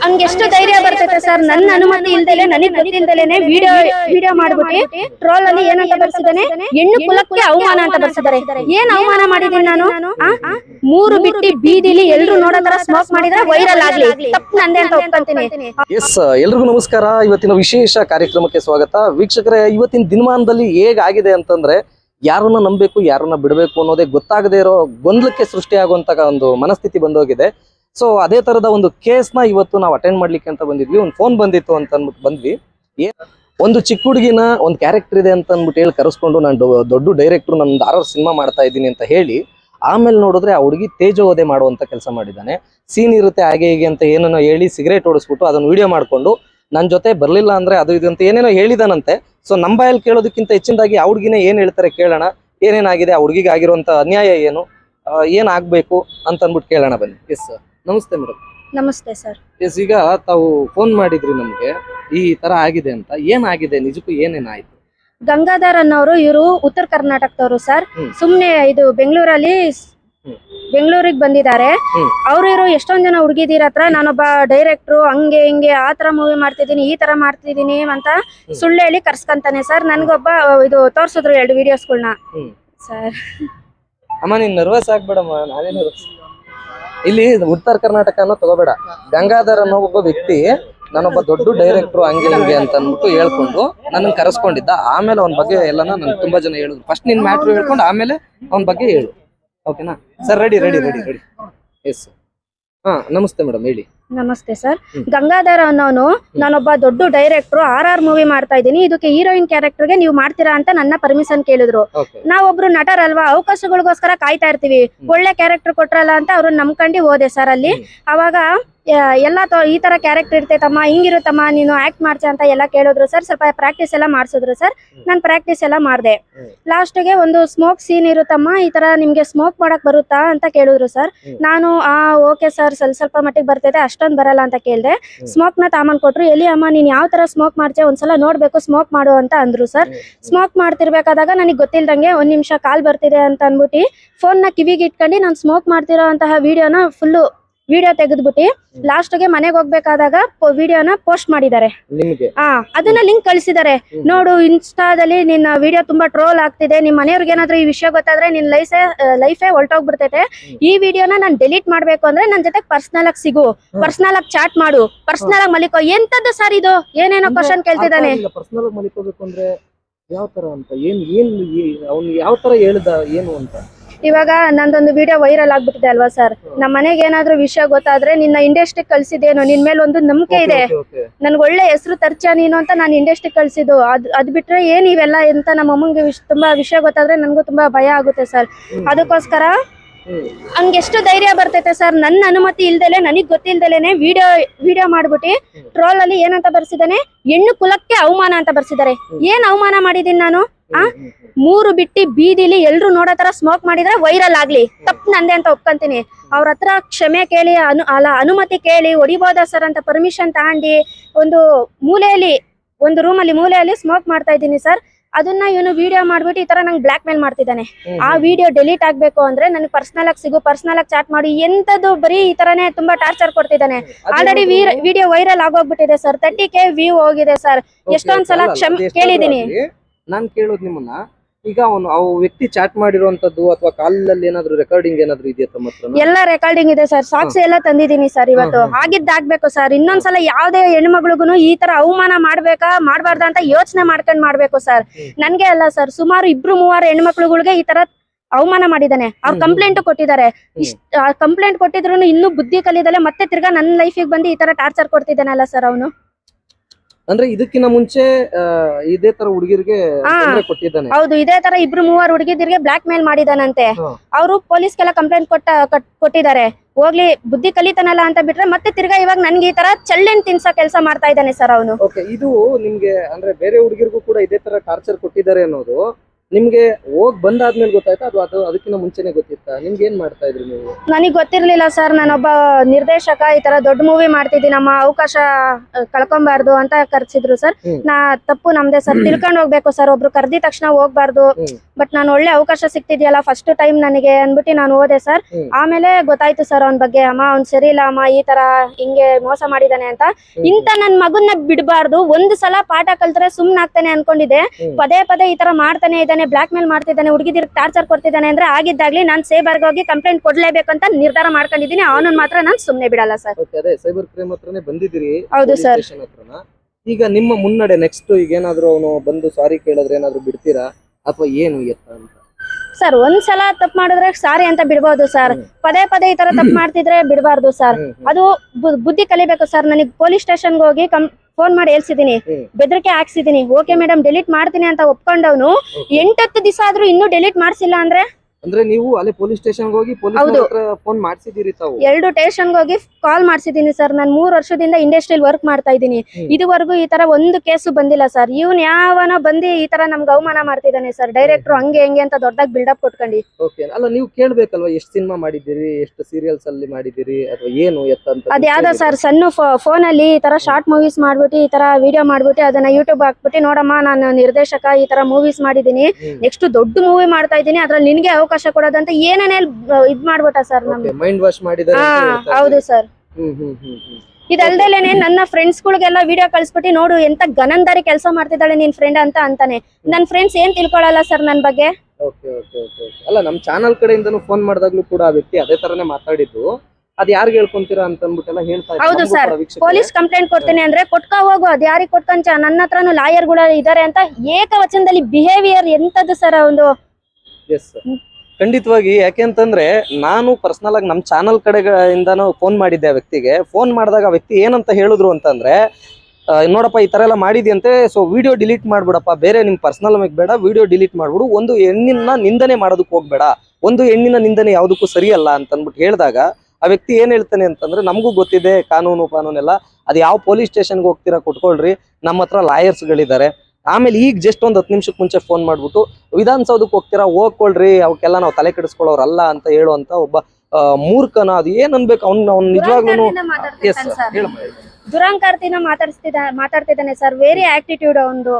ಹಂಗೆ ಎಷ್ಟು ಧೈರ್ಯ ಬರ್ತೈತೆ ಸರ್? ನನ್ನ ಅನುಮತಿ ಇಲ್ದಲೆ ನನಗೆ ಗೊತ್ತಿಲ್ದಲೇನೆ ವಿಡಿಯೋ ವಿಡಿಯೋ ಮಾಡ್ಬಿಟ್ಟು ಟ್ರೋಲ್ ಅಲ್ಲಿ ಏನಂತ ಬರ್ಸಿದಾನೆ? ಹೆಣ್ಣು ಕುಲಕ್ಕೆ ಅವಮಾನ ಅಂತ ಬರ್ಸಿದ್ದಾರೆ ಏನ್ ಅವಮಾನ ಮಾಡಿದೀನಿ ನಾನು? ಆ? ಮೂರು ಬಿಟ್ಟಿ ಬೀದಿಲಿ ಎಲ್ರು ನೋಡೋ ತರ ಸ್ಮೋಕ್ ಮಾಡಿದ್ರೆ ವೈರಲ್ ಆಗ್ಲಿ. ತಪ್ಪು ನಂದೇ ಅಂತ ಒಪ್ಕೊಂತೀನಿ. ಎಸ್ ಎಲ್ರಿಗೂ ನಮಸ್ಕಾರ. ಇವತ್ತಿನ ವಿಶೇಷ ಕಾರ್ಯಕ್ರಮಕ್ಕೆ ಸ್ವಾಗತ. ವೀಕ್ಷಕರೇ ಇವತ್ತಿನ ದಿನಮಾನದಲ್ಲಿ ಹೇಗಾಗಿದೆ ಅಂತಂದ್ರೆ ಯಾರನ್ನ ನಂಬಬೇಕು ಯಾರನ್ನ ಬಿಡಬೇಕು ಅನ್ನೋದೇ ಗೊತ್ತಾಗದೇ ಇರೋ ಗೊಂದಲಕ್ಕೆ ಸೃಷ್ಟಿಯಾಗುವಂತಹ ಒಂದು ಮನಸ್ಥಿತಿ ಬಂದೋಗಿದೆ. ಸೊ ಅದೇ ತರದ ಒಂದು ಕೇಸ್ನ ಇವತ್ತು ನಾವು ಅಟೆಂಡ್ ಮಾಡ್ಲಿಕ್ಕೆ ಅಂತ ಬಂದಿದ್ವಿ. ಒಂದು ಫೋನ್ ಬಂದಿತ್ತು ಅಂತ ಅಂದ್ಬಿಟ್ಟು ಬಂದ್ವಿ. ಒಂದು ಚಿಕ್ಕ ಹುಡುಗಿನ ಒಂದು ಕ್ಯಾರೆಕ್ಟರ್ ಇದೆ ಅಂತ ಅಂದ್ಬಿಟ್ಟು ಹೇಳಿ ಕರೆಸ್ಕೊಂಡು ನಾನು ದೊಡ್ಡ ಡೈರೆಕ್ಟರ್ ನಾನು ಧಾರವಾಡ ಸಿನಿಮಾ ಮಾಡ್ತಾ ಇದ್ದೀನಿ ಅಂತ ಹೇಳಿ, ಆಮೇಲೆ ನೋಡಿದ್ರೆ ಆ ಹುಡುಗಿ ತೇಜೋವಧೆ ಮಾಡುವಂತ ಕೆಲಸ ಮಾಡಿದ್ದಾನೆ. ಸೀನ್ ಇರುತ್ತೆ, ಹಾಗೆ ಹೀಗೆ ಅಂತ ಏನೇನೋ ಹೇಳಿ ಸಿಗರೇಟ್ ಓಡಿಸ್ಬಿಟ್ಟು ಅದನ್ನ ವಿಡಿಯೋ ಮಾಡ್ಕೊಂಡು ನನ್ನ ಜೊತೆ ಬರಲಿಲ್ಲ ಅಂದ್ರೆ ಅದು ಇದು ಅಂತ ಏನೇನೋ ಹೇಳಿದಾನಂತೆ. ಸೊ ನಮ್ಮ ಬಾಯಲ್ಲಿ ಕೇಳೋದಕ್ಕಿಂತ ಹೆಚ್ಚಿನದಾಗಿ ಆ ಹುಡುಗಿನೇ ಏನು ಹೇಳ್ತಾರೆ ಕೇಳೋಣ. ಏನೇನಾಗಿದೆ, ಆ ಹುಡುಗಿಗೆ ಆಗಿರುವಂತ ಅನ್ಯಾಯ ಏನು? ಏನಾಗಬೇಕು ಏನ್ ಅಂತ ಅಂದ್ಬಿಟ್ಟು ಕೇಳೋಣ ಬನ್ನಿ. ಎಸ್ ಸರ್ ನಮಸ್ತೆ ಮೇಡಮ್. ನಮಸ್ತೆ ಸರ್. ಎಸ್ ಈಗ ತಾವು ಫೋನ್ ಮಾಡಿದ್ರಿ ನಮ್ಗೆ ಈ ತರ ಆಗಿದೆ ಅಂತ. ಏನಾಗಿದೆ ನಿಜಕ್ಕೂ ಏನೇನಾಯ್ತು ಗಂಗಾಧರ್ ಅನ್ನೋರು ಇವರು ಉತ್ತರ ಕರ್ನಾಟಕದವರು ಸರ್. ಹ್ಮ್. ಸುಮ್ನೆ ಇದು ಬೆಂಗಳೂರಲ್ಲಿ ಹ್ಮ್. ಬೆಂಗಳೂರಿಗೆ ಬಂದಿದ್ದಾರೆ. ಹ್ಮ್. ಅವ್ರು ಇರೋ ಎಷ್ಟೊಂದ್ ಜನ ಹುಡುಗಿದಿರ ಹತ್ರ ನಾನೊಬ್ಬ ಡೈರೆಕ್ಟ್ರು ಹಂಗೆ ಹಿಂಗೆ ಆ ತರ ಮೂವಿ ಮಾಡ್ತಿದೀನಿ ಈ ತರ ಮಾಡ್ತಿದೀನಿ ಅಂತ ಸುಳ್ಳು ಹೇಳಿ ಕರ್ಸ್ಕಂತಾನೆ ಸರ್. ನನ್ಗೊಬ್ಬ ಇದು ತೋರ್ಸಿದ್ರು ಎರಡು ವಿಡಿಯೋಸ್ಗಳನ್ನ ಹ್ಮ್. ಸರ್. ಅಮ್ಮ ನೀನ್ ನರ್ವಸ್ ಆಗ್ಬೇಡಮ್ಮ. ನಾನೇ ನರ್ವಸ್ ಇಲ್ಲಿ ಉತ್ತರ ಕರ್ನಾಟಕ ಅನ್ನೋ ತಗೋಬೇಡ. ಗಂಗಾಧರ್ ಅನ್ನೋ ಒಬ್ಬ ವ್ಯಕ್ತಿ, ನಾನೊಬ್ಬ ದೊಡ್ಡ ಡೈರೆಕ್ಟ್ರು ಹಂಗೆ ಹಿಂಗೆ ಅಂತ ಅಂದ್ಬಿಟ್ಟು ಹೇಳ್ಕೊಂಡು ನನ್ನ ಕರೆಸ್ಕೊಂಡಿದ್ದ. ಆಮೇಲೆ ಅವನ ಬಗ್ಗೆ ಎಲ್ಲಾನ ನನ್ ತುಂಬಾ ಜನ ಹೇಳಿದ್ರು. ಫಸ್ಟ್ ನಿನ್ ಮ್ಯಾಟ್ರು ಹೇಳ್ಕೊಂಡು ಆಮೇಲೆ ಅವನ ಬಗ್ಗೆ ಹೇಳು. ಓಕೆನಾ sir ready ready ready ready yes ಹಾ ನಮಸ್ತೆ ಮೇಡಮ್ ಹೇಳಿ. ನಮಸ್ತೆ ಸರ್. ಗಂಗಾಧರ ಅನ್ನೋನು ನಾನೊಬ್ಬ ದೊಡ್ಡ ಡೈರೆಕ್ಟರ್ ಆರ್ ಆರ್ ಮೂವಿ ಮಾಡ್ತಾ ಇದ್ದೀನಿ. ಇದಕ್ಕೆ ಹೀರೋಯಿನ್ ಕ್ಯಾರೆಕ್ಟರ್ಗೆ ನೀವು ಮಾಡ್ತೀರಾ ಅಂತ ನನ್ನ ಪರ್ಮಿಷನ್ ಕೇಳಿದ್ರು. ನಾವೊಬ್ರು ನಟರಲ್ವಾ? ಅವಕಾಶಗಳಿಗೋಸ್ಕರ ಕಾಯ್ತಾ ಇರ್ತೀವಿ. ಒಳ್ಳೆ ಕ್ಯಾರೆಕ್ಟರ್ ಕೊಟ್ರಲ್ಲ ಅಂತ ಅವ್ರನ್ನ ನಂಬ್ಕೊಂಡು ಹೋದೆ ಸರ್ ಅಲ್ಲಿ. ಅವಾಗ ಎಲ್ಲ ತೊ- ಈ ತರ ಕ್ಯಾರೆಕ್ಟರ್ ಇರ್ತೈತಮ್ಮ ಹಿಂಗಿರುತ್ತಮ್ಮ ನೀನು ಆಕ್ಟ್ ಮಾಡ್ಸ ಅಂತ ಎಲ್ಲ ಕೇಳಿದ್ರು ಸರ್ ಸ್ವಲ್ಪ ಪ್ರಾಕ್ಟೀಸ್ ಎಲ್ಲ ಮಾಡಿಸಿದ್ರು ಸರ್ ನಾನು ಪ್ರಾಕ್ಟೀಸ್ ಎಲ್ಲ ಮಾಡಿದೆ. ಲಾಸ್ಟ್ಗೆ ಒಂದು ಸ್ಮೋಕ್ ಸೀನ್ ಇರುತ್ತಮ್ಮ ಈ ತರ ನಿಮ್ಗೆ ಸ್ಮೋಕ್ ಮಾಡಕ್ ಬರುತ್ತಾ ಅಂತ ಕೇಳಿದ್ರು ಸರ್ ನಾನು ಆ ಓಕೆ ಸರ್ ಸ್ವಲ್ಪ ಸ್ವಲ್ಪ ಮಟ್ಟಿಗೆ ಬರ್ತೈತೆ ಅಷ್ಟೊಂದು ಬರಲ್ಲ ಅಂತ ಕೇಳಿದೆ. ನ ತಾಮನ್ ಕೊಟ್ರು ಎಲ್ಲಿ ಅಮ್ಮ ನೀನ್ ಯಾವ ತರ ಸ್ಮೋಕ್ ಮಾಡ್ತೀಯ ಒಂದ್ಸಲ ನೋಡ್ಬೇಕು ಸ್ಮೋಕ್ ಮಾಡು ಅಂತ ಅಂದ್ರು ಸರ್ ಸ್ಮೋಕ್ ಮಾಡ್ತಿರ್ಬೇಕಾದಾಗ ನನಗೆ ಗೊತ್ತಿಲ್ದಂಗೆ ಒಂದ್ ನಿಮಿಷ ಕಾಲ್ ಬರ್ತಿದೆ ಅಂತ ಅನ್ಬಿಟ್ಟು ಫೋನ್ನ ಕಿವಿಗೆ ಇಟ್ಕೊಂಡು ನಾನು ಸ್ಮೋಕ್ ಮಾಡ್ತಿರೋ ಅಂತಹ ವಿಡಿಯೋನ ಫುಲ್ಲು ವಿಡಿಯೋ ತೆಗೆದ್ಬಿಟ್ಟಿ ಲಾಸ್ಟ್ಗೆ ಮನೆಗೆ ಹೋಗ್ಬೇಕಾದಾಗ ವಿಡಿಯೋನ ಪೋಸ್ಟ್ ಮಾಡಿದ್ದಾರೆ. ಹಾ ಅದನ್ನ ಲಿಂಕ್ ಕಳಿಸಿದ್ದಾರೆ. ನೋಡು ಇನ್ಸ್ಟಾದಲ್ಲಿ ನಿನ್ನ ವಿಡಿಯೋ ತುಂಬಾ ಟ್ರೋಲ್ ಆಗ್ತಿದೆ. ನಿಮ್ ಮನೆಯವ್ರಿಗೆ ಏನಾದ್ರೂ ಈ ವಿಷಯ ಗೊತ್ತಾದ್ರೆ ನಿನ್ ಲೈಫೇ ಲೈಫೇ ಹೊಲ್ಟೋಗ್ಬಿಡ್ತೈತೆ ಈ ವಿಡಿಯೋನ ನಾನು ಡಿಲೀಟ್ ಮಾಡ್ಬೇಕು ಅಂದ್ರೆ ನನ್ ಜೊತೆ ಪರ್ಸನಲ್ ಆಗಿ ಸಿಗು. ಪರ್ಸನಲ್ ಆಗಿ ಚಾಟ್ ಮಾಡು. ಪರ್ಸನಲ್ ಆಗಿ ಮಲಿಕೋ. ಎಂತದ್ದು ಸರ್ ಇದು? ಏನೇನೋ ಕ್ವಶನ್ ಕೇಳ್ತಿದ್ದಾನೆ. ಪರ್ಸನಲ್ ಆಗಿ ಮಲಿಕೋಬೇಕು ಅಂದ್ರೆ ಯಾವ ತರ ಅಂತ? ಏನ್ ಏನ್ ಅವ್ನು ಯಾವ ತರ ಹೇಳ್ದ ಏನು ಅಂತ? ಇವಾಗ ನಂದೊಂದು ವಿಡಿಯೋ ವೈರಲ್ ಆಗ್ಬಿಟ್ಟಿದೆ ಅಲ್ವಾ ಸರ್ ನಮ್ಮ ಮನೆಗೆ ಏನಾದ್ರು ವಿಷಯ ಗೊತ್ತಾದ್ರೆ ನಿನ್ನ ಇಂಡಸ್ಟ್ರಿ ಕಳ್ಸಿದೇನು ನಿನ್ ಮೇಲೆ ಒಂದು ನಂಬಿಕೆ ಇದೆ. ನನ್ಗೆ ಒಳ್ಳೆ ಹೆಸರು ತರ್ಚ ನೀನು ಅಂತ ನಾನು ಇಂಡಸ್ಟ್ರಿ ಕಳ್ಸಿದ್ದು. ಅದ್ ಅದ್ ಬಿಟ್ರೆ ಏನ್ ಇವೆಲ್ಲ ಅಂತ ನಮ್ಮ ಅಮ್ಮಂಗೆ ವಿಷ್- ತುಂಬಾ ವಿಷಯ ಗೊತ್ತಾದ್ರೆ ನನ್ಗೂ ತುಂಬಾ ಭಯ ಆಗುತ್ತೆ ಸರ್ ಅದಕ್ಕೋಸ್ಕರ. ಹಂಗೆ ಎಷ್ಟು ಧೈರ್ಯ ಬರ್ತೈತೆ ಸರ್? ನನ್ನ ಅನುಮತಿ ಇಲ್ದಲೆ, ನನಗ್ ಗೊತ್ತಿಲ್ದಲೇನೆ ವಿಡಿಯೋ ವಿಡಿಯೋ ಮಾಡ್ಬಿಟ್ಟು ಟ್ರೋಲ್ ಅಲ್ಲಿ ಏನಂತ ಬರ್ಸಿದಾನೆ? ಹೆಣ್ಣು ಕುಲಕ್ಕೆ ಅವಮಾನ ಅಂತ ಬರ್ಸಿದ್ದಾರೆ ಏನ್ ಅವಮಾನ ಮಾಡಿದೀನಿ ನಾನು? ಆ. ಮೂರು ಬಿಟ್ಟಿ ಬೀದಿಲಿ ಎಲ್ರು ನೋಡೋ ತರ ಸ್ಮೋಕ್ ಮಾಡಿದ್ರೆ ವೈರಲ್ ಆಗ್ಲಿ. ತಪ್ಪು ನಂದೆ ಅಂತ ಒಪ್ಕೊಂತೀನಿ. ಅವ್ರ ಹತ್ರ ಕ್ಷಮೆ ಕೇಳಿ, ಅನು, ಅಲ್ಲ, ಅನುಮತಿ ಕೇಳಿ, ಹೊಡಿಬೋದಾ ಸರ್ ಅಂತ ಪರ್ಮಿಷನ್ ತಗೊಂಡಿ ಒಂದು ಮೂಲೆಯಲ್ಲಿ, ಒಂದು ರೂಮಲ್ಲಿ ಮೂಲೆಯಲ್ಲಿ ಸ್ಮೋಕ್ ಮಾಡ್ತಾ ಇದ್ದೀನಿ ಸರ್. ಅದನ್ನ ಇವನು ವಿಡಿಯೋ ಮಾಡ್ಬಿಟ್ಟು ಈ ತರ ನಂಗೆ ಬ್ಲಾಕ್ ಮೇಲ್ ಮಾಡ್ತಿದ್ದಾನೆ ಆ ವಿಡಿಯೋ ಡೆಲೀಟ್ ಆಗ್ಬೇಕು ಅಂದ್ರೆ ನನಗೆ ಪರ್ಸನಲ್ ಆಗಿ ಸಿಗು ಪರ್ಸನಲ್ ಆಗಿ ಚಾಟ್ ಮಾಡಿ ಎಂತದ್ದು ಬರೀ ಈ ತರನೇ ತುಂಬಾ ಟಾರ್ಚರ್ ಕೊಡ್ತಿದ್ದಾನೆ. ಆಲ್ರೆಡಿ ವಿಡಿಯೋ ವೈರಲ್ ಆಗೋಗ್ಬಿಟ್ಟಿದೆ ಸರ್ ತರ್ಟಿ ಕೆ ವ್ಯೂ ಹೋಗಿದೆ ಸರ್ ಎಷ್ಟೊಂದ್ಸಲ ಎಷ್ಟೊಂದ್ ಸಲ ಅಲ್ಲ, ಕ್ಷಮ್- ಕೇಳಿದೀನಿ. ನಾನು ಕೇಳೋದು ನಿಮ್ಮನ್ನ ಈಗ ಅವನು ಅವ್ ವ್ಯಕ್ತಿ ಚಾಟ್ ಮಾಡಿರುವಂತದ್ದು ಅಥವಾ ಕಾಲಲ್ಲಿ ಏನಾದ್ರು ರೆಕಾರ್ಡಿಂಗ್ ಏನಾದ್ರು ಇದೆಯಾ ತಮ್ಮ ಹತ್ರ? ಎಲ್ಲ ರೆಕಾರ್ಡಿಂಗ್ ಇದೆ ಸರ್ ಸಾಕ್ಷಿ ಎಲ್ಲ ತಂದಿದ್ದೀನಿ ಸರ್ ಇವತ್ತು. ಆಗಿದ್ದಾಗ್ಬೇಕು ಸರ್ ಇನ್ನೊಂದ್ಸಲ ಯಾವ್ದೇ ಹೆಣ್ಮಗಳಿಗೂ ಈ ತರ ಅವಮಾನ ಮಾಡ್ಬೇಕಾ ಮಾಡ್ಬಾರ್ದ ಅಂತ ಯೋಚನೆ ಮಾಡ್ಕೊಂಡ್ ಮಾಡ್ಬೇಕು ಸರ್. ನನ್ಗೆ ಅಲ್ಲ ಸರ್ ಸುಮಾರು ಇಬ್ರು ಮೂವರು ಹೆಣ್ಮಕ್ಳುಗಳಿಗೆ ಈ ತರ ಅವಮಾನ ಮಾಡಿದಾನೆ ಅವ್ರ ಕಂಪ್ಲೇಂಟ್ ಕೊಟ್ಟಿದ್ದಾರೆ. ಇಷ್ಟ ಕಂಪ್ಲೇಂಟ್ ಕೊಟ್ಟಿದ್ರು ಇನ್ನೂ ಬುದ್ಧಿ ಕಲಿದಲ್ಲೇ ಮತ್ತೆ ತಿರ್ಗಾ ನನ್ನ ಲೈಫಿಗೆ ಬಂದು ಈ ತರ ಟಾರ್ಚರ್ ಕೊಡ್ತಿದ್ದಾನಲ್ಲ ಸರ್ ಅವನು. ಅಂದ್ರೆ ಇದಕ್ಕಿಂತ ಮುಂಚೆ ಇದೇ ತರ ಹುಡುಗಿರ್ಗೆ ಕೊಟ್ಟಿದ್ದಾನೆ. ಹೌದು ಇದೇ ತರ ಇಬ್ರು ಮೂವರು ಹುಡುಗಿದಿರ್ಗೆ ಬ್ಲಾಕ್ ಮೇಲ್ ಮಾಡಿದಾನಂತೆ. ಅವರು ಪೊಲೀಸ್ಗೆಲ್ಲ ಕಂಪ್ಲೇಂಟ್ ಕೊಟ್ಟ ಕಟ್- ಕೊಟ್ಟಿದ್ದಾರೆ. ಹೋಗ್ಲಿ ಬುದ್ಧಿ ಕಲಿತಾನಲ್ಲ ಅಂತ ಬಿಟ್ರೆ ಮತ್ತೆ ತಿರ್ಗಾ ಇವಾಗ ನನ್ಗೆ ಈ ತರ ಚಳ್ಳೆನ್ ತಿನ್ಸ ಕೆಲಸ ಮಾಡ್ತಾ ಇದ್ದಾನೆ ಸರ್ ಅವನು. ಓಕೆ ಇದು ನಿಮ್ಗೆ ಅಂದ್ರೆ ಬೇರೆ ಹುಡುಗಿರ್ಗೂ ಕೂಡ ಇದೇ ತರ ಟಾರ್ಚರ್ ಕೊಟ್ಟಿದ್ದಾರೆ ಅನ್ನೋದು. ನಿಮ್ಗೆ ಹೋಗ್ ಬಂದಾದ್ಮೇಲೆ ಗೊತ್ತಾಯ್ತಾ? ಅಥವಾ ಅದು ಅದಕ್ಕಿಂತ ಮುಂಚೆನೆ ಗೊತ್ತಿತ್ತಾ? ನಿಮ್ಗೆ ಏನ್ ಮಾಡ್ತಾ ಇದ್ರಿ ನೀವು? ನನಗ್ ಗೊತ್ತಿರ್ಲಿಲ್ಲ ಸರ್. ನಾನೊಬ್ಬ ನಿರ್ದೇಶಕ ಈ ತರ ದೊಡ್ಡ ಮೂವಿ ಮಾಡ್ತಿದ್ದೀನಿ. ನಮ್ಮ ಅವಕಾಶ ಕಳ್ಕೊಂಬಾರ್ದು ಅಂತ ಕರ್ಸಿದ್ರು ಸರ್. ನಾ ತಪ್ಪು ನಮ್ದೇ ಸರ್. ತಿಳ್ಕೊಂಡ್ ಹೋಗ್ಬೇಕು ಸರ್. ಒಬ್ರು ಕರ್ದಿದ ತಕ್ಷಣ ಹೋಗ್ಬಾರ್ದು. ಬಟ್ ನಾನು ಒಳ್ಳೆ ಅವಕಾಶ ಸಿಕ್ತಿದ್ಯಲ್ಲ ಫಸ್ಟ್ ಟೈಮ್ ನನಗೆ ಅಂದ್ಬಿಟ್ಟು ನಾನು ಹೋದೆ ಸರ್ ಆಮೇಲೆ ಗೊತ್ತಾಯ್ತು ಸರ್ ಅವನ ಬಗ್ಗೆ ಅಮ್ಮ ಅವ್ನ್ ಸರಿ ಇಲ್ಲ ಅಮ್ಮ ಈ ತರ ಹಿಂಗೆ ಮೋಸ ಮಾಡಿದಾನೆ ಅಂತ. ಇಂತ ನನ್ ಮಗನ್ನ ಬಿಡಬಾರ್ದು. ಒಂದ್ ಸಲ ಪಾಠ ಕಲ್ತ್ರೆ ಸುಮ್ನ ಆಗ್ತಾನೆ ಅನ್ಕೊಂಡಿದ್ದೆ. ಪದೇ ಪದೇ ಈ ತರ ಮಾಡ್ತಾನೆ ಇದ್ದಾನೆ ಬ್ಲಾಕ್ ಮೇಲ್ ಮಾಡ್ತಿದ್ದಾನೆ ಹುಡುಗಿದಿರ್ ಟಾರ್ಚರ್ ಕೊಡ್ತಿದ್ದಾನೆ ಅಂದ್ರೆ ಆಗಿದ್ದಾಗ್ಲಿ ನಾನ್ ಸೇಬರ್ ಹೋಗಿ ಕಂಪ್ಲೇಂಟ್ ಕೊಡ್ಲೇಬೇಕು ಅಂತ ನಿರ್ಧಾರ ಮಾಡ್ಕೊಂಡಿದ್ದೀನಿ. ಅವನನ್ನ ಮಾತ್ರ ನಾನ್ ಸುಮ್ನೆ ಬಿಡಲ್ಲ ಸರ್ ಅದೇ ಸೈಬರ್ ಕ್ರೈಮ್ ಹತ್ರನೇ ಬಂದಿದ್ದೀರಿ ಹೌದು police ಸರ್ station ಹತ್ರನ. ಈಗ ನಿಮ್ಮ ಮುನ್ನಡೆ ನೆಕ್ಸ್ಟ್ ಈಗ ಏನಾದ್ರು ಅವನು ಬಂದು ಸಾರಿ ಕೇಳಿದ್ರೆ ಏನಾದ್ರು ಬಿಡ್ತೀರಾ? ಅಥವಾ ಏನು ಎತ್ತ ಅಂತ? ಸರ್ ಒಂದ್ಸಲ ತಪ್ಪು ಮಾಡಿದ್ರೆ ಸಾರಿ ಅಂತ ಬಿಡ್ಬೋದು ಸರ್. ಪದೇ ಪದೇ ಈ ತರ ತಪ್ಪು ಮಾಡ್ತಿದ್ರೆ ಬಿಡಬಾರ್ದು ಸರ್. ಅದು ಬು- ಬುದ್ಧಿ ಕಲಿಬೇಕು ಸರ್. ನನಗೆ ಪೊಲೀಸ್ ಸ್ಟೇಷನ್ಗೆ ಹೋಗಿ ಕಂ ಫೋನ್ ಮಾಡಿ ಹೇಳ್ಸಿದೀನಿ. ಬೆದರಿಕೆ ಹಾಕ್ಸಿದೀನಿ ಓಕೆ ಮೇಡಮ್ ಡೆಲೀಟ್ ಮಾಡ್ತೀನಿ ಅಂತ ಒಪ್ಕೊಂಡವನು. ಎಂಟತ್ತು ದಿವಸ ಆದ್ರೂ ಇನ್ನೂ ಡಿಲೀಟ್ ಮಾಡ್ಸಿಲ್ಲ ಅಂದ್ರೆ? ಅಂದ್ರೆ ನೀವು ಅಲ್ಲಿ ಪೊಲೀಸ್ ಸ್ಟೇಷನ್ ಹೋಗಿ ಹೌದು. ಫೋನ್ ಮಾಡಿಸಿದೀರಿ ತಾವು? ಎರಡು ಸ್ಟೇಷನ್ ಹೋಗಿ ಕಾಲ್ ಮಾಡ್ಸಿದೀನಿ ಸರ್ ನಾನು ಮೂರ್ ವರ್ಷದಿಂದ ಇಂಡಸ್ಟ್ರಿಯಲ್ಲಿ ವರ್ಕ್ ಮಾಡ್ತಾ ಇದ್ದೀನಿ. ಹ್ಮ್. ಇದುವರೆಗೂ ಈ ತರ ಒಂದು ಕೇಸು ಬಂದಿಲ್ಲ ಸರ್ ಇವನ್ ಯಾವನ ಬಂದು ಈ ತರ ನಮ್ಗೆ ಅವಮಾನ ಮಾಡ್ತಿದ್ದಾನೆ ಸರ್ ಡೈರೆಕ್ಟರ್ ಹಂಗೆ ಹೆಂಗೆ ಅಂತ ದೊಡ್ಡದಾಗಿ ಬಿಲ್ಡಪ್ ಕೊಟ್ಕೊಂಡು. ಓಕೆ ಅಲ್ಲ ನೀವು ಕೇಳ್ಬೇಕಲ್ವಾ ಎಷ್ಟು ಸಿನಿಮಾ ಮಾಡಿದ್ದೀರಿ ಎಷ್ಟು ಸೀರಿಯಲ್ಸ್ ಅಲ್ಲಿ ಮಾಡಿದ್ದೀರಿ ಅಥವಾ ಏನು ಎತ್ತ ಅಂತ ಅದ್ ಯಾವ್ದೋ ಸರ್ ಸಣ್ಣ ಫೋನ್ ಅಲ್ಲಿ ಈ ತರ ಶಾರ್ಟ್ ಮೂವೀಸ್ ಮಾಡ್ಬಿಟ್ಟು ಈ ತರ ವಿಡಿಯೋ ಮಾಡ್ಬಿಟ್ಟು ಅದನ್ನ ಯೂಟ್ಯೂಬ್ ಹಾಕ್ಬಿಟ್ಟು ನೋಡಮ್ಮ ನಾನು ನಿರ್ದೇಶಕ ಈ ತರ ಮೂವೀಸ್ ಮಾಡಿದೀನಿ ನೆಕ್ಸ್ಟ್ ದೊಡ್ಡ ಮೂವಿ ಮಾಡ್ತಾ ಇದ್ದೀನಿ. ಅದ್ರಲ್ಲಿ ನಿನ್ಗೆ ಅವಕಾಶ ಕೊಡೋದಂತ ಏನೇನೇ ಇದ್ ಮಾಡ್ಬಿಟ್ಟ ಸರ್ ನಮ್ಗೆ. ಮೈಂಡ್ ವಾಶ್ ಮಾಡಿದಾರೆ ಹಾ ಹೌದು ಸರ್ ಇದಲ್ದಲೇನೆ ನನ್ನ ಫ್ರೆಂಡ್ಸ್ ಗಳಿಗೆಲ್ಲ ವಿಡಿಯೋ ಕಳ್ಸ್ಬಿಟ್ಟು ನೋಡು ಎಂತ ಗನಂದಾರಿ ಕೆಲಸ ಮಾಡ್ತಿದ್ದಾಳೆ ನಿನ್ ಫ್ರೆಂಡ್ ಅಂತ ಅಂತಾನೆ. ನನ್ ಫ್ರೆಂಡ್ಸ್ ಏನ್ ತಿಳ್ಕೊಳಲ್ಲ ಸರ್ ನನ್ ಬಗ್ಗೆ? ಓಕೆ ಓಕೆ ಅಲ್ಲ ನಮ್ಮ ಚಾನಲ್ ಕಡೆಯಿಂದ ಫೋನ್ ಮಾಡಿದಾಗ್ಲೂ ಕೂಡ ಆ ವ್ಯಕ್ತಿ ಅದೇ ತರನೇ ಮಾತಾಡಿದ್ದು. ಅದ್ ಯಾರಿಗೆ ಹೇಳ್ಕೊಂತೀರಾ ಅಂತ ಅಂದ್ಬಿಟ್ಟೆಲ್ಲ ಹೇಳ್ತಾ. ಹೌದು ವೀಕ್ಷಕರೇ. ಪೊಲೀಸ್ ಕಂಪ್ಲೇಂಟ್ ಕೊಡ್ತೀನಿ ಅಂದ್ರೆ ಕೊಟ್ಕ ಹೋಗು ಅದ್ ಯಾರಿಗೆ ಕೊಟ್ಕೊಂಚ ನನ್ನ ಹತ್ರನು ಲಾಯರ್ಗಳು ಇದಾರೆ ಅಂತ ಏಕವಚನದಲ್ಲಿ ಬಿಹೇವಿಯರ್ ಎಂತದ್ದು ಸರ್ ಒಂದು ಎಸ್. ಖಂಡಿತವಾಗಿ, ಯಾಕೆ ಅಂತಂದ್ರೆ ನಾನು ಪರ್ಸನಲ್ ಆಗಿ ನಮ್ಮ ಚಾನಲ್ ಕಡೆಯಿಂದಾನು ಫೋನ್ ಮಾಡಿದ್ದೆ ಆ ವ್ಯಕ್ತಿಗೆ. ಫೋನ್ ಮಾಡಿದಾಗ ಆ ವ್ಯಕ್ತಿ ಏನಂತ ಹೇಳಿದ್ರು ಅಂತಂದ್ರೆ ನೋಡಪ್ಪ, ಈ ತರ ಎಲ್ಲ ಮಾಡಿದ್ಯಂತೆ ಸೊ ವಿಡಿಯೋ ಡಿಲೀಟ್ ಮಾಡ್ಬಿಡಪ್ಪ, ಬೇರೆ ನಿಮ್ ಪರ್ಸನಲ್ ಮಗೆ ಬೇಡ ವಿಡಿಯೋ ಡಿಲೀಟ್ ಮಾಡ್ಬಿಡು, ಒಂದು ಹೆಣ್ಣಿನ ನಿಂದನೆ ಮಾಡೋದಕ್ಕೆ ಹೋಗ್ಬೇಡ, ಒಂದು ಹೆಣ್ಣಿನ ನಿಂದನೆ ಯಾವುದಕ್ಕೂ ಸರಿಯಲ್ಲ ಅಂತ ಅಂದ್ಬಿಟ್ಟು ಹೇಳಿದಾಗ, ಆ ವ್ಯಕ್ತಿ ಏನ್ ಹೇಳ್ತಾನೆ ಅಂತಂದ್ರೆ, ನಮಗೂ ಗೊತ್ತಿದೆ, ಕಾನೂನು, ಕಾನೂನೆಲ್ಲ ಅದು ಯಾವ ಪೊಲೀಸ್ ಸ್ಟೇಷನ್ಗೆ ಹೋಗ್ತೀರಾ, ಕೊಟ್ಕೊಳ್ರಿ ನಮ್ಮ ಹತ್ರ ಲಾಯರ್ಸ್ಗಳಿದ್ದಾರೆ ಆಮೇಲೆ ಈಗ ಜಸ್ಟ್ ಒಂದು ಹತ್ತು ನಿಮಿಷಕ್ಕೆ ಮುಂಚೆ ಫೋನ್ ಮಾಡ್ಬಿಟ್ಟು ವಿಧಾನಸೌಧಕ್ಕೆ ಹೋಗ್ತೀರಾ? ಹೋಗ್ಕೊಳ್ರಿ ಅವಕ್ಕೆಲ್ಲ ನಾವು ತಲೆ ಕೆಡಿಸ್ಕೊಳ್ಳೋರಲ್ಲ ಅಂತ ಹೇಳುವಂತ ಒಬ್ಬ ಮೂರ್ಖನ ಅದು ಏನ್ ಅನ್ಬೇಕು? ಅವ್ನ ಅವ್ನ ನಿಜವಾಗ್ಲೂ ಸರ್. ದುರಂಕಾರ್ತಿನ ಮಾತಾಡ್ಸ್ತಿದ್ದ ಮಾತಾಡ್ತಿದ್ದಾನೆ ಸರ್. ವೇರಿ ಆಕ್ಟಿಟ್ಯೂಡ್ ಒಂದು.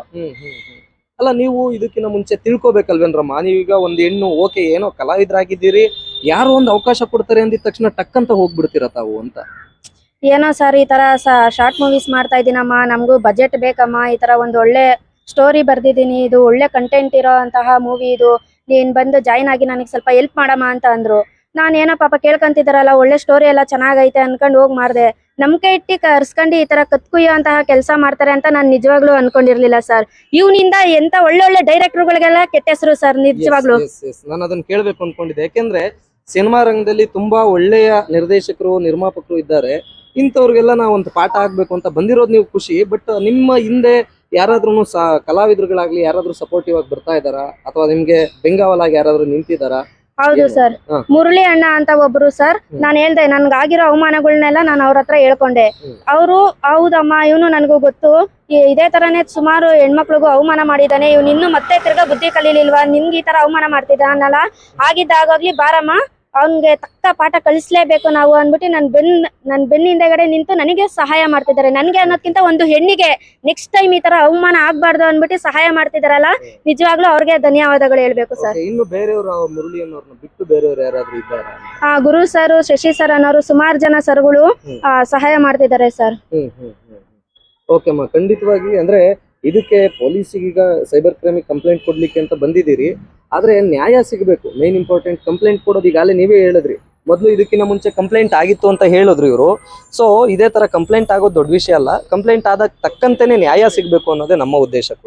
ಅಲ್ಲ ನೀವು ಇದಕ್ಕಿಂತ ಮುಂಚೆ ತಿಳ್ಕೊಬೇಕಲ್ವೇನ್ರಮ್ಮ ನೀವೀಗ ಒಂದ್ ಹೆಣ್ಣು ಓಕೆ ಏನೋ ಕಲಾವಿದರಾಗಿದ್ದೀರಿ. ಯಾರು ಒಂದು ಅವಕಾಶ ಕೊಡ್ತಾರೆ ಅಂದಿದ ತಕ್ಷಣ ಟಕ್ ಅಂತ ಹೋಗ್ಬಿಡ್ತೀರ ತಾವು ಅಂತ? ಏನೋ ಸರ್ ಈ ತರ ಶಾರ್ಟ್ ಮೂವೀಸ್ ಮಾಡ್ತಾ ಇದೀನಮ್ಮ ನಮಗೂ ಬಜೆಟ್ ಬೇಕಮ್ಮ. ಈ ತರ ಒಂದು ಒಳ್ಳೆ ಸ್ಟೋರಿ ಬರ್ದಿದ್ದೀನಿ ಇದು ಒಳ್ಳೆ ಕಂಟೆಂಟ್ ಇರೋ ಅಂತಹ ಮೂವಿ ಇದು. ನೀನ್ ಬಂದು ಜಾಯಿನ್ ಆಗಿ ನನಗೆ ಸ್ವಲ್ಪ ಹೆಲ್ಪ್ ಮಾಡಮ್ಮ ಅಂತ ಅಂದ್ರು. ನಾನು ಏನೋ ಪಾಪ ಕೇಳ್ಕೊಂತಿದಾರಲ್ಲ ಒಳ್ಳೆ ಸ್ಟೋರಿ ಎಲ್ಲ ಚೆನ್ನಾಗೈತೆ ಅನ್ಕೊಂಡು ಹೋಗಿ ಮಾಡ್ದೆ. ನಮ್ಕೆ ಇಟ್ಟಿ ಕರ್ಸ್ಕೊಂಡು ಈ ತರ ಕತ್ಕುಯ್ಯೋ ಅಂತಹ ಕೆಲಸ ಮಾಡ್ತಾರೆ ಅಂತ ನಾನು ನಿಜವಾಗ್ಲೂ ಅನ್ಕೊಂಡಿರ್ಲಿಲ್ಲ ಸರ್ ಇವನಿಂದ ಎಂತ ಒಳ್ಳೊಳ್ಳೆ ಡೈರೆಕ್ಟರ್ಗಳಿಗೆಲ್ಲ ಕೆಟ್ಟ ಹೆಸರು ಸರ್ ನಿಜವಾಗ್ಲೂ. ನಾನು ಅದನ್ನ ಕೇಳ್ಬೇಕು ಅನ್ಕೊಂಡಿದ್ದೆ. ಯಾಕೆಂದ್ರೆ ಸಿನಿಮಾ ರಂಗದಲ್ಲಿ ತುಂಬಾ ಒಳ್ಳೆಯ ನಿರ್ದೇಶಕರು ನಿರ್ಮಾಪಕರು ಇದ್ದಾರೆ. ಇಂಥವ್ರಿಗೆಲ್ಲ ನಾವು ಒಂದು ಪಾಠ ಆಗ್ಬೇಕು ಅಂತ ಬಂದಿರೋದು ನೀವು ಖುಷಿ ಬಟ್ ನಿಮ್ಮ ಹಿಂದೆ ಯಾರಾದ್ರೂ ಸಹ ಕಲಾವಿದರುಗಳಾಗ್ಲಿ ಯಾರಾದ್ರೂ ಸಪೋರ್ಟಿವ್ ಆಗಿ ಬರ್ತಾ ಇದಾರಾ ಅಥವಾ ನಿಮ್ಗೆ ಬೆಂಗಾವಲಾಗಿ ಯಾರಾದ್ರೂ ನಿಂತಿದಾರಾ ಹೌದು ಸರ್. ಹಾ. ಮುರಳಿ ಅಣ್ಣ ಅಂತ ಒಬ್ರು ಸರ್ ನಾನ್ ಹೇಳ್ದೆ ನನ್ಗಾಗಿರೋ ಅವಮಾನಗಳನ್ನೆಲ್ಲ ನಾನು ಅವ್ರ ಹತ್ರ ಹೇಳ್ಕೊಂಡೆ. ಅವರು ಹೌದಮ್ಮ ಇವನು ನನಗೂ ಗೊತ್ತು. ಇದೆ ಇದೇ ತರನೇ ಸುಮಾರು ಹೆಣ್ಮಕ್ಳಿಗೂ ಅವಮಾನ ಮಾಡಿದಾನೆ ಇವ್ನು ಇನ್ನು ಮತ್ತೆ ತಿರ್ಗಾ ಬುದ್ಧಿ ಕಲೀಲಿಲ್ವಾ? ನಿನ್ಗೆ ಈ ತರ ಅವಮಾನ ಮಾಡ್ತಿದ್ದಾನಲ್ಲ ಆಗಿದ್ದಾಗೋಗ್ಲಿ ಬಾರಮ್ಮ. ಅವ್ನ್ಗೆ ತಕ್ಕ ಪಾಠ ಕಲಿಸ್ಲೇಬೇಕು ನಾವು ಅಂದ್ಬಿಟ್ಟು ನನ್ ಬೆನ್ ನನ್ ಬೆನ್ ಹಿಂದೆಗಡೆ ನಿಂತು ನನಗೆ ಸಹಾಯ ಮಾಡ್ತಿದ್ದಾರೆ. ನನ್ಗೆ ಅನ್ನೋದ್ಕಿಂತ ಒಂದು ಹೆಣ್ಣಿಗೆ ನೆಕ್ಸ್ಟ್ ಟೈಮ್ ಈ ತರ ಅವಮಾನ ಆಗ್ಬಾರ್ದು ಅಂದ್ಬಿಟ್ಟು ಸಹಾಯ ಮಾಡ್ತಿದಾರಲ್ಲ ನಿಜವಾಗ್ಲೂ ಅವ್ರಿಗೆ ಧನ್ಯವಾದಗಳು ಹೇಳ್ಬೇಕು ಸರ್. ಇನ್ನು ಬೇರೆಯವರು ಬಿಟ್ಟು ಬೇರೆಯವ್ರು ಯಾರಾದ್ರೂ ಇದ್ದಾರಾ? ಆ ಗುರು ಸರ್ ಶಶಿ ಸರ್ ಅನ್ನೋರು ಸುಮಾರು ಜನ ಸರ್ಗಳು ಸಹಾಯ ಮಾಡ್ತಿದ್ದಾರೆ ಸರ್. ಹ್ಮ್ ಹ್ಮ್ ಹ್ಮ್ ಓಕೆ ಅಮ್ಮ ಖಂಡಿತವಾಗಿ ಅಂದ್ರೆ ಇದಕ್ಕೆ ಪೊಲೀಸಿಗೆ ಈಗ ಸೈಬರ್ ಕ್ರೈಮಿಗೆ ಕಂಪ್ಲೇಂಟ್ ಕೊಡ್ಲಿಕ್ಕೆ ಅಂತ ಬಂದಿದ್ದೀರಿ. ಆದ್ರೆ ನ್ಯಾಯ ಸಿಗಬೇಕು. ಮೇನ್ ಇಂಪಾರ್ಟೆಂಟ್ ಕಂಪ್ಲೇಂಟ್ ಕೊಡೋದು ಈಗಾಗಲೇ ನೀವೇ ಹೇಳಿದ್ರಿ. ಮೊದಲು ಇದಕ್ಕಿಂತ ಮುಂಚೆ ಕಂಪ್ಲೇಂಟ್ ಆಗಿತ್ತು ಅಂತ ಹೇಳಿದ್ರು ಇವರು. ಸೊ ಇದೇ ತರ ಕಂಪ್ಲೇಂಟ್ ಆಗೋದು ದೊಡ್ಡ ವಿಷಯ ಅಲ್ಲ. ಕಂಪ್ಲೇಂಟ್ ಆದಾಗ ತಕ್ಕಂತೆನೆ ನ್ಯಾಯ ಸಿಗಬೇಕು ಅನ್ನೋದೇ ನಮ್ಮ ಉದ್ದೇಶ ಕೂಡ.